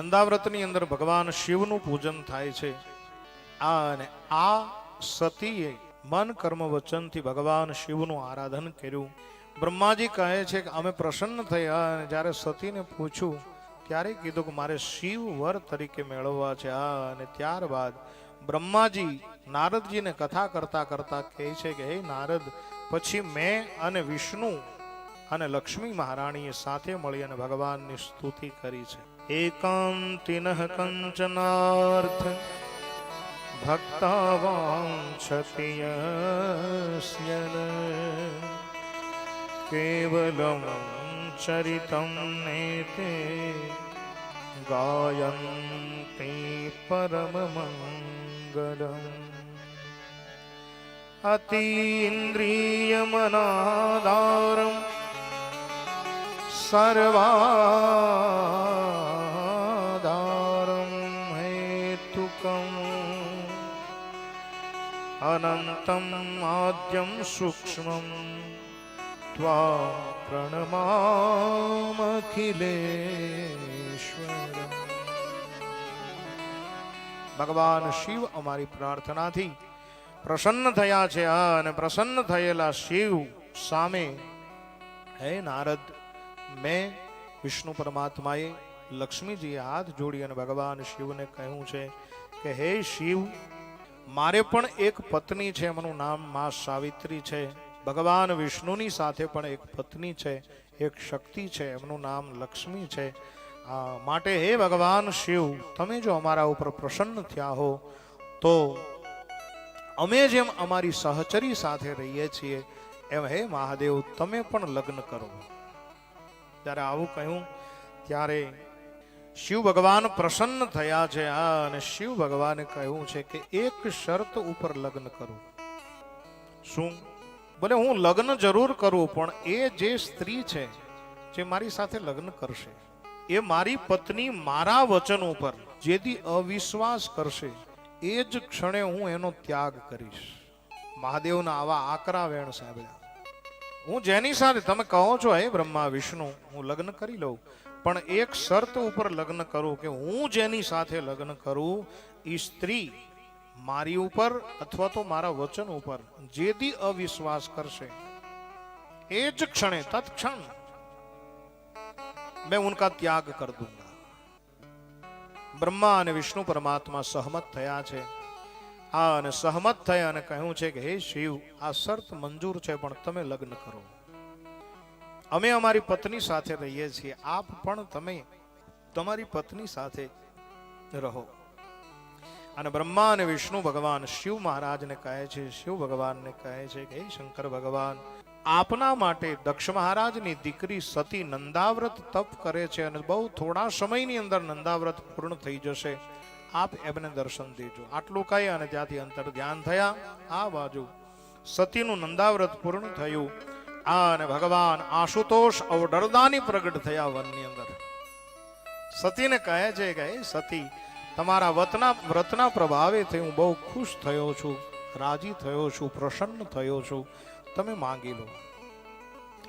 નંદાવ્રતની અંદર ભગવાન શિવનું પૂજન થાય છે. અને આ સતીએ મન કર્મ વચનથી ભગવાન શિવનું આરાધન કર્યું. બ્રહ્માજી કહે છે કે અમે પ્રસન્ન થયા અને જ્યારે સતીને પૂછ્યું ત્યારે કીધું કે મારે શિવ વર તરીકે મેળવવા છે? આ અને ત્યારબાદ બ્રહ્માજી નારદજીને કથા કરતા કરતા કહે છે કે, હે નારદ, પછી મેં અને વિષ્ણુ અને લક્ષ્મી મહારાણીએ સાથે મળી અને ભગવાનની સ્તુતિ કરી છે. એકાંતિન કંચનાર્થ ભક્તા વાંછતિ યસ્ય ન કેવલમ ચરિતમ નેતે ગાયન્તિ પરમ અનંતમ આદ્યમ સૂક્ષ્મમ ત્વા પ્રણમામખિલેશ્વર ભગવાન શિવ અમારી પ્રાર્થનાથી પ્રસન્ન થયા છે અને પ્રસન્ન થયેલા શિવ સામે હે નારદ મેં વિષ્ણુ પરમાત્માએ લક્ષ્મીજીએ હાથ જોડી અને ભગવાન શિવને કહ્યું છે કે હે શિવ મારે પણ એક પત્ની છે, એમનું નામ મા સાવિત્રી છે. ભગવાન વિષ્ણુની સાથે પણ એક પત્ની છે, એક શક્તિ છે, એમનું નામ લક્ષ્મી છે. માટે હે ભગવાન શિવ, તમે જો અમારા ઉપર પ્રસન્ન થયા હો, તો અમે જેમ અમારી સહચરી સાથે રહીએ છીએ, એમ હે મહાદેવ, તમે પણ લગ્ન કરો. જ્યારે આવું કહ્યું, ત્યારે શિવ ભગવાન પ્રસન્ન થયા છે. આ અને શિવ ભગવાને કહ્યું છે કે એક શરત ઉપર લગ્ન કરું. શું? ભલે હું લગ્ન જરૂર કરું, પણ એ જે સ્ત્રી છે, જે મારી સાથે લગ્ન કરશે, એ મારી પત્ની મારા વચન ઉપર, જેથી અવિશ્વાસ કરશે, એ જ ક્ષણે હું એનો ત્યાગ કરીશ. મહાદેવના આવા આકરા વેણ સાંભળ્યા. હું જેની સાથે, તમે કહો છો, હે બ્રહ્મા, વિષ્ણુ, હું લગ્ન કરી લઉં. પણ એક શરત ઉપર લગ્ન કરું કે હું જેની સાથે લગ્ન કરું એ સ્ત્રી મારી ઉપર અથવા તો મારા વચન ઉપર જેથી અવિશ્વાસ કરશે. એ જ ક્ષણે, તત્ક્ષણ મેં ઉનકા ત્યાગ કર દુંગા. બ્રહ્મા અને વિષ્ણુ પરમાત્મા સહમત થયા છે. આ અને સહમત થયા અને કહ્યું છે કે, હે શિવ, આ શરત મંજૂર છે, પણ તમે લગ્ન કરો. અમે અમારી પત્ની સાથે રહીએ છીએ. આપ પણ તમે તમારી પત્ની સાથે રહો. અને બ્રહ્મા અને વિષ્ણુ ભગવાન શિવ મહારાજને કહે છે, શિવ ભગવાનને કહે છે કે શંકર ભગવાન, આપના માટે દક્ષ મહારાજની દીકરી સતી નંદાવ્રત તપ કરે છે અને બહુ થોડા સમયની અંદર નંદાવ્રત પૂર્ણ થઈ જશે. આપ એમને દર્શન દેજો. આટલું કહી અને ત્યાંથી અંતર ધ્યાન થયા. આ બાજુ સતીનું નંદાવ્રત પૂર્ણ થયું. અને ભગવાન આશુતોષ અવડરદાની પ્રગટ થયા વનની અંદર. સતીને કહે છે કે સતી, તમારા વતના, વ્રતના પ્રભાવેથી હું બહુ ખુશ થયો છું, રાજી થયો છું, પ્રસન્ન થયો છું. તમે માંગી લો.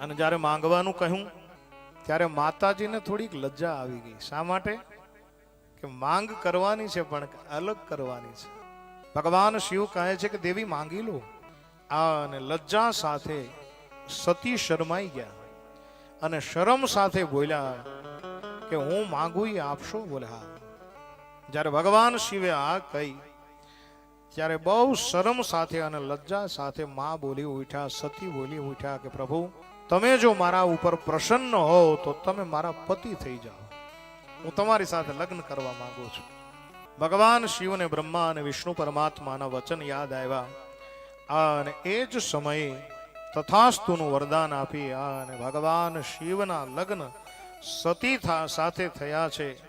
અને જ્યારે માંગવાનું કહ્યું, ત્યારે માતાજીને થોડીક લજ્જા આવી ગઈ. શા માટે? કે માંગ કરવાની છે, પણ અલગ કરવાની છે. ભગવાન શિવ કહે છે કે, દેવી, માંગી લો. આ અને લજ્જા સાથે સતી શરમાઈ ગયા અને શરમ સાથે બોલ્યા કે હું માંગુ એ આપશો બોલ્યા? જ્યારે ભગવાન શિવે આ કહી, ત્યારે બહુ શરમ સાથે અને લજ્જા સાથે માં બોલી ઉઠ્યા, સતી બોલી ઉઠ્યા કે પ્રભુ, તમે જો મારા ઉપર પ્રસન્ન હો તો તમે મારા પતિ થઈ જાઓ. હું તમારી સાથે લગ્ન કરવા માંગુ છું. ભગવાન શિવ અને બ્રહ્મા અને વિષ્ણુ પરમાત્માના વચન યાદ આવ્યા. અને એ જ સમયે તથાસ્તુનું વરદાન આપી આ અને ભગવાન શિવના લગ્ન સતી થા- સાથે થયા છે.